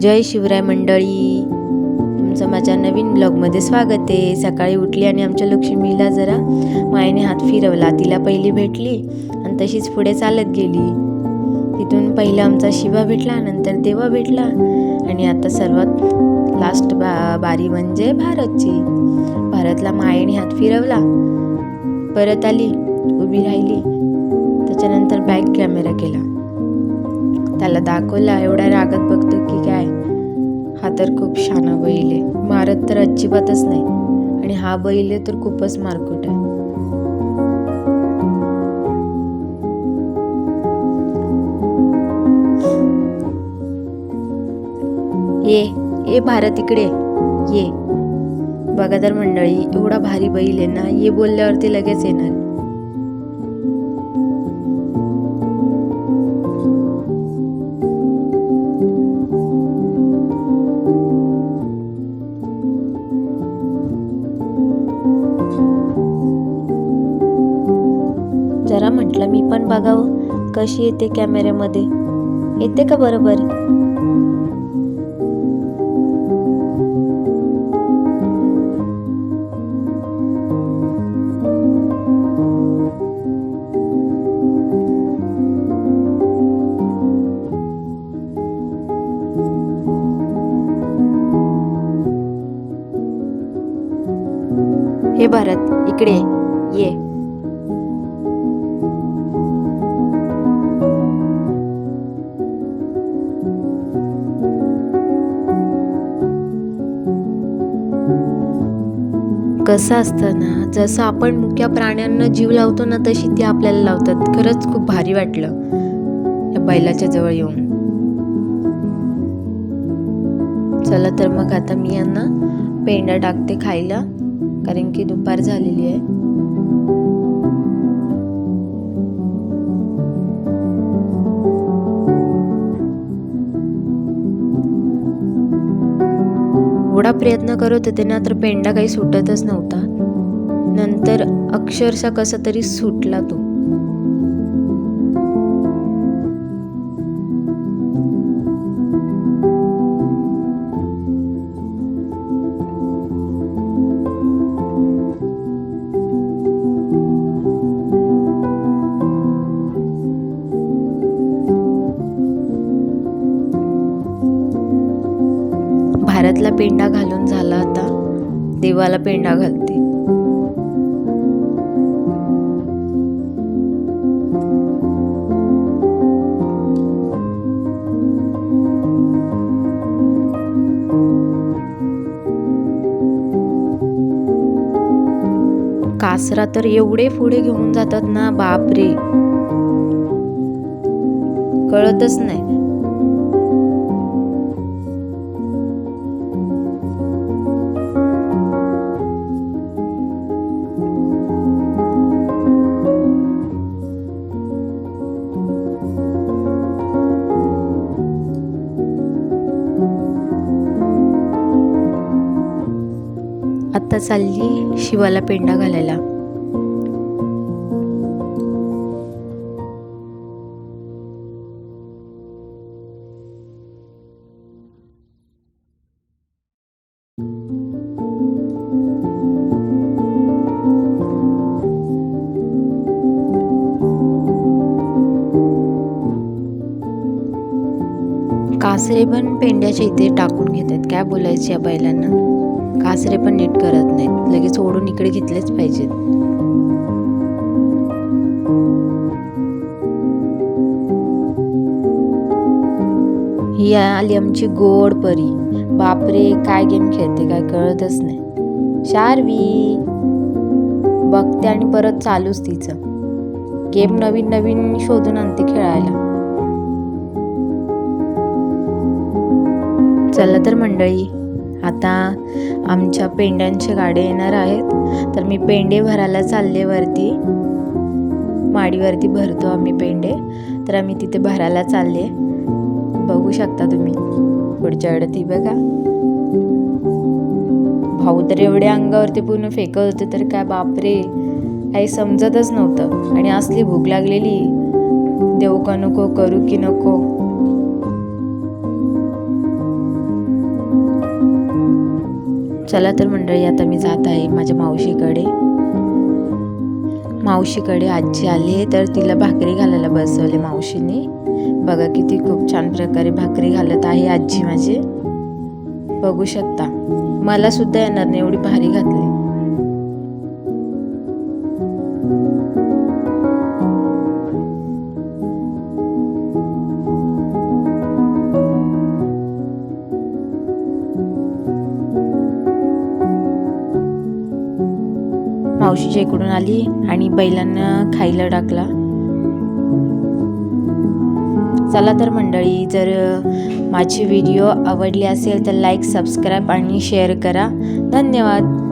जय शिवराय मंडळी. तुमचं माझ्या नवीन ब्लॉगमध्ये स्वागत आहे. सकाळी उठली आणि आमच्या लक्ष्मीला जरा मायेने हात फिरवला. तिला पहिली भेटली आणि तशीच पुढे चालत गेली. तिथून पहिला आमचा शिवा भेटला नंतर देवा भेटला. आणि आता सर्वात लास्ट बा बारी म्हणजे भारतची. भारतला मायेने हात फिरवला. परत आली उभी राहिली. त्याच्यानंतर बॅक कॅमेरा केला. त्याला दाखवला एवढ्या रागात बघतो काय हा तर खूप शाना बैल आहे. मारत तर अजिबातच नाही. आणि हा बैल आहे तर खूपच मारकुट आहे. ये ये भारत इकडे. ये. बघा तर मंडळी एवढा भारी बैल आहे ना ये बोलल्यावरती लगेच येणार. म्हटलं मी पण बघावं कशी येते कॅमेऱ्यामध्ये. येते का बरोबर? हे भारत इकडे ये. कसं असतं ना जसं आपण मुक्या प्राण्यांना जीव लावतो ना तशी ती आपल्याला लावतात. खरंच खूप भारी वाटलं या बैलाच्या जवळ येऊन. चला तर मग आता मी यांना पेंडा टाकते खायला कारण की दुपार झालेली आहे. एवढा प्रयत्न करत होते ना तर पेंडा काही सुटतच नव्हता. नंतर अक्षरशः कसा तरी सुटला तो. भारतला पेंडा घालून झाला आता देवाला पेंडा घालते. कासरा तर एवढे पुढे घेऊन जातात ना बापरे. कळतच नाही. आत्ता चालली शिवाला पेंडा घालायला. कासरे पण पेंड्याच्या इथे टाकून घेतात काय बोलायचं या बैलांना? कासरे पण नीट करत नाहीत. लगेच ओढून इकडे घेतलेच पाहिजेत. ही आली आमची गोड परी. बापरे काय गेम खेळते काय कळतच नाही. शारवी! बघते आणि परत चालूच तिचं. गेम नवीन नवीन शोधून आणते खेळायला. चला तर मंडळी आता आमच्या पेंड्यांचे गाड्या येणार आहेत. तर मी पेंडे भरायला चालले वरती. माडीवरती भरतो आम्ही पेंडे. तर आम्ही तिथे भरायला चालले. बघू शकता तुम्ही. पुढच्या वेळेत ती बघा. भाऊ तर एवढे अंगावरती पूर्ण फेकत होते तर काय बापरे. काही समजतच नव्हतं. आणि असली भूक लागलेली. देऊ का नको करू की नको. चला तर मंडळी आता मी जात आहे माझ्या मावशीकडे. मावशीकडे आजी आली तर तिला भाकरी घालायला बसवले मावशीने. बघा किती खूप छान प्रकारे भाकरी घालत आहे आजी माझी. बघू शकता. मला सुद्धा येणार नाही एवढी भारी घातली. मावशीच्या इकडून आली आणि बैलांना खायला टाकला. चला तर मंडळी जर माझी व्हिडिओ आवडले असेल तर लाईक सबस्क्राईब आणि शेअर करा. धन्यवाद.